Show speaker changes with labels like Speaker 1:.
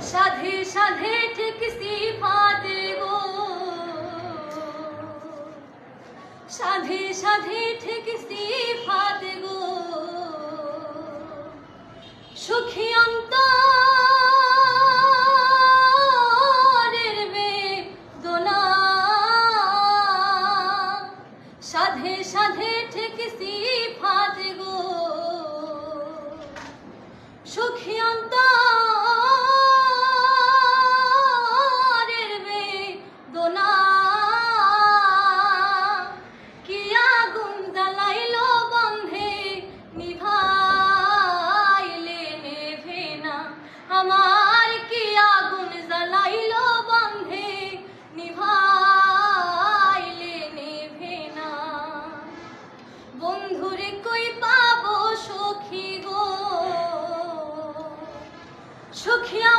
Speaker 1: সাধে সাধে ঠিক সিফাত গো। সাধে সাধে ঠিক সিফাত গো। সুখী অন্তরের বেদনা। সাধে সাধে ঠিক সিফাত গো। সুখী অন্তরের পাবো সখী গো সখী আমার